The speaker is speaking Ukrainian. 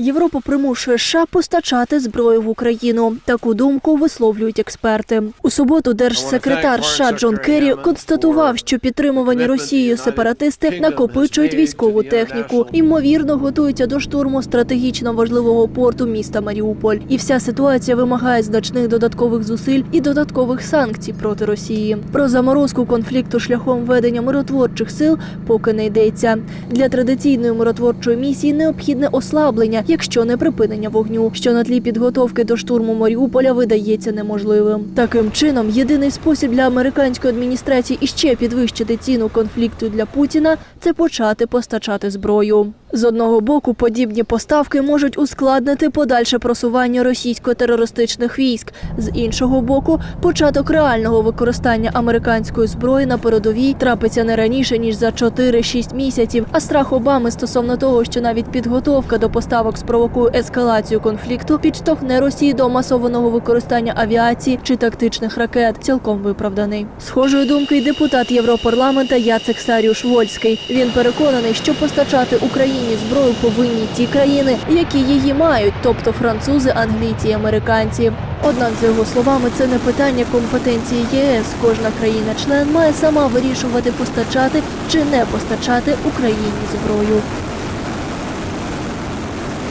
Європа примушує США постачати зброю в Україну. Таку думку висловлюють експерти. У суботу держсекретар США Джон Керрі констатував, що підтримувані Росією сепаратисти накопичують військову техніку, ймовірно, готуються до штурму стратегічно важливого порту міста Маріуполь. І вся ситуація вимагає значних додаткових зусиль і додаткових санкцій проти Росії. Про заморозку конфлікту шляхом ведення миротворчих сил поки не йдеться. Для традиційної миротворчої місії необхідне ослаблення, якщо не припинення вогню, що на тлі підготовки до штурму Маріуполя видається неможливим. Таким чином, єдиний спосіб для американської адміністрації іще підвищити ціну конфлікту для Путіна це почати постачати зброю. З одного боку, подібні поставки можуть ускладнити подальше просування російсько-терористичних військ. З іншого боку, початок реального використання американської зброї на передовій трапиться не раніше ніж за 4-6 місяців. А страх Обами стосовно того, що навіть підготовка до поставок спровокує ескалацію конфлікту, підштовхне Росії до масованого використання авіації чи тактичних ракет, цілком виправданий. Схожої думки й депутат Європарламента Яцек Саріуш Вольський. Він переконаний, що постачати Україні зброю повинні ті країни, які її мають, тобто французи, англійці і американці. Однак, за його словами, це не питання компетенції ЄС. Кожна країна-член має сама вирішувати постачати чи не постачати Україні зброю.